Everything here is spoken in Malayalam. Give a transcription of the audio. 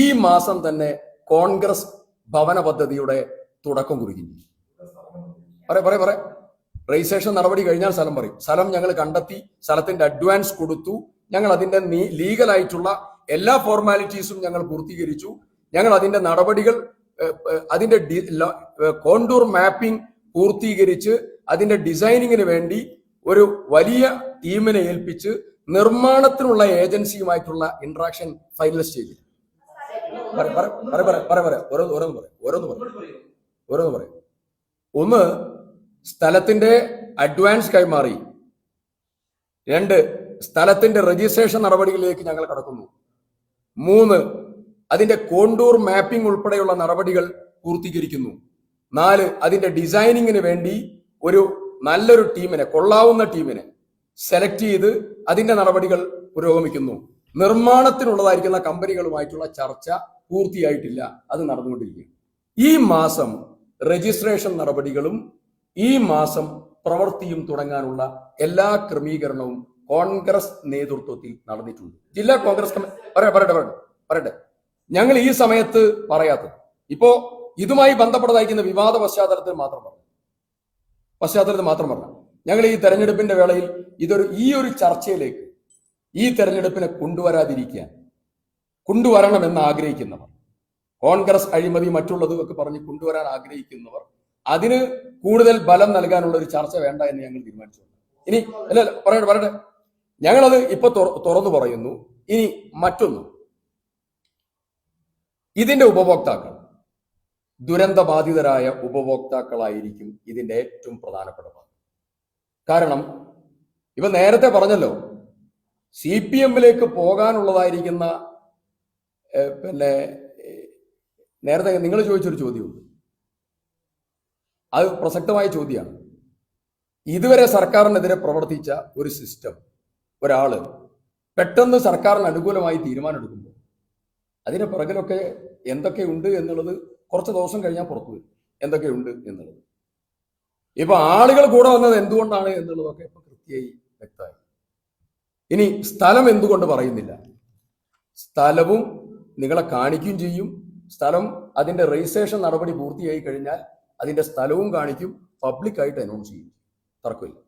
ഈ മാസം തന്നെ കോൺഗ്രസ് ഭവന പദ്ധതിയുടെ തുടക്കം കുറിക്കുന്നു പറയാ പറയാ പറയാ രജിസ്ട്രേഷൻ നടപടി കഴിഞ്ഞാൽ സ്ഥലം പറയും. സ്ഥലം ഞങ്ങൾ കണ്ടെത്തി സ്ഥലത്തിന്റെ അഡ്വാൻസ് കൊടുത്തു. ഞങ്ങൾ അതിന്റെ ലീഗലായിട്ടുള്ള എല്ലാ ഫോർമാലിറ്റീസും ഞങ്ങൾ പൂർത്തീകരിച്ചു. ഞങ്ങൾ അതിന്റെ നടപടികൾ അതിന്റെ കോണ്ടൂർ മാപ്പിംഗ് പൂർത്തീകരിച്ച് അതിന്റെ ഡിസൈനിങ്ങിന് വേണ്ടി ഒരു വലിയ ടീമിനെ ഏൽപ്പിച്ച് നിർമ്മാണത്തിനുള്ള ഏജൻസിയുമായിട്ടുള്ള ഇന്ററാക്ഷൻ ഫൈനലൈസ് ചെയ്തു. ഓരോന്ന് പറയും പറയും പറയും ഒന്ന് സ്ഥലത്തിന്റെ അഡ്വാൻസ് കൈമാറി. രണ്ട് സ്ഥലത്തിന്റെ രജിസ്ട്രേഷൻ നടപടികളിലേക്ക് ഞങ്ങൾ കടക്കുന്നു. മൂന്ന് അതിന്റെ കോണ്ടൂർ മാപ്പിംഗ് ഉൾപ്പെടെയുള്ള നടപടികൾ പൂർത്തീകരിക്കുന്നു. നാല് അതിന്റെ ഡിസൈനിങ്ങിന് വേണ്ടി ഒരു നല്ലൊരു ടീമിനെ കൊള്ളാവുന്ന ടീമിനെ സെലക്ട് ചെയ്ത് അതിന്റെ നടപടികൾ പുരോഗമിക്കുന്നു. നിർമ്മാണത്തിനുള്ളതായിരിക്കുന്ന കമ്പനികളുമായിട്ടുള്ള ചർച്ച പൂർത്തിയായിട്ടില്ല. അത് നടന്നുകൊണ്ടിരിക്കുകയാണ്. ഈ മാസം രജിസ്ട്രേഷൻ നടപടികളും ഈ മാസം പ്രവൃത്തിയും തുടങ്ങാനുള്ള എല്ലാ ക്രമീകരണവും കോൺഗ്രസ് നേതൃത്വത്തിൽ നടന്നിട്ടുണ്ട്. ജില്ലാ കോൺഗ്രസ് കമ്മിറ്റി പറയട്ടെ പറയട്ടെ പറയട്ടെ ഞങ്ങൾ ഈ സമയത്ത് പറയാത്തത്. ഇപ്പോ ഇതുമായി ബന്ധപ്പെട്ടതായിരിക്കുന്ന വിവാദ പശ്ചാത്തലത്തിൽ മാത്രം പറഞ്ഞു പശ്ചാത്തലത്തിൽ മാത്രം പറഞ്ഞു ഞങ്ങൾ ഈ തെരഞ്ഞെടുപ്പിന്റെ വേളയിൽ ഇതൊരു ഈ ഒരു ചർച്ചയിലേക്ക് ഈ തെരഞ്ഞെടുപ്പിനെ കൊണ്ടുവരാതിരിക്കാൻ കൊണ്ടുവരണമെന്ന് ആഗ്രഹിക്കുന്നവർ കോൺഗ്രസ് അഴിമതി മറ്റുള്ളതൊക്കെ പറഞ്ഞ് കൊണ്ടുവരാൻ ആഗ്രഹിക്കുന്നവർ അതിന് കൂടുതൽ ബലം നൽകാനുള്ള ഒരു ചർച്ച വേണ്ട എന്ന് ഞങ്ങൾ തീരുമാനിച്ചു ഇനി അല്ല പറയട്ടെ പറയട്ടെ. ഞങ്ങളത് ഇപ്പൊ തുറന്നു പറയുന്നു. ഇനി മറ്റൊന്ന്. ഇതിന്റെ ഉപഭോക്താക്കൾ ദുരന്തബാധിതരായ ഉപഭോക്താക്കളായിരിക്കും ഇതിന്റെ ഏറ്റവും പ്രധാനപ്പെട്ട കാരണം ഇവ നേരത്തെ പറഞ്ഞല്ലോ സി പി എമ്മിലേക്ക് പോകാനുള്ളതായിരിക്കുന്ന പിന്നെ നേരത്തെ നിങ്ങൾ ചോദിച്ചൊരു ചോദ്യമുണ്ട്. അത് പ്രസക്തമായ ചോദ്യമാണ്. ഇതുവരെ സർക്കാരിനെതിരെ പ്രവർത്തിച്ച ഒരു സിസ്റ്റം ഒരാൾ പെട്ടെന്ന് സർക്കാരിന് അനുകൂലമായി തീരുമാനമെടുക്കുമ്പോൾ അതിന് പിറകിലൊക്കെ എന്തൊക്കെയുണ്ട് എന്നുള്ളത് കുറച്ച് ദിവസം കഴിഞ്ഞാൽ പുറത്തു വരും. എന്തൊക്കെയുണ്ട് എന്നുള്ളത്. ഇപ്പൊ ആളുകൾ കൂടെ വന്നത് എന്തുകൊണ്ടാണ് എന്നുള്ളതൊക്കെ ഇപ്പൊ കൃത്യമായി വ്യക്തമായി. ഇനി സ്ഥലം എന്തുകൊണ്ട് പറയുന്നില്ല? സ്ഥലവും നിങ്ങളെ കാണിക്കുകയും ചെയ്യും. സ്ഥലം അതിന്റെ രജിസ്ട്രേഷൻ നടപടി പൂർത്തിയായി കഴിഞ്ഞാൽ അതിന്റെ സ്ഥലവും കാണിക്കും. പബ്ലിക്കായിട്ട് അനൗൺസ് ചെയ്യും. തർക്കമില്ല.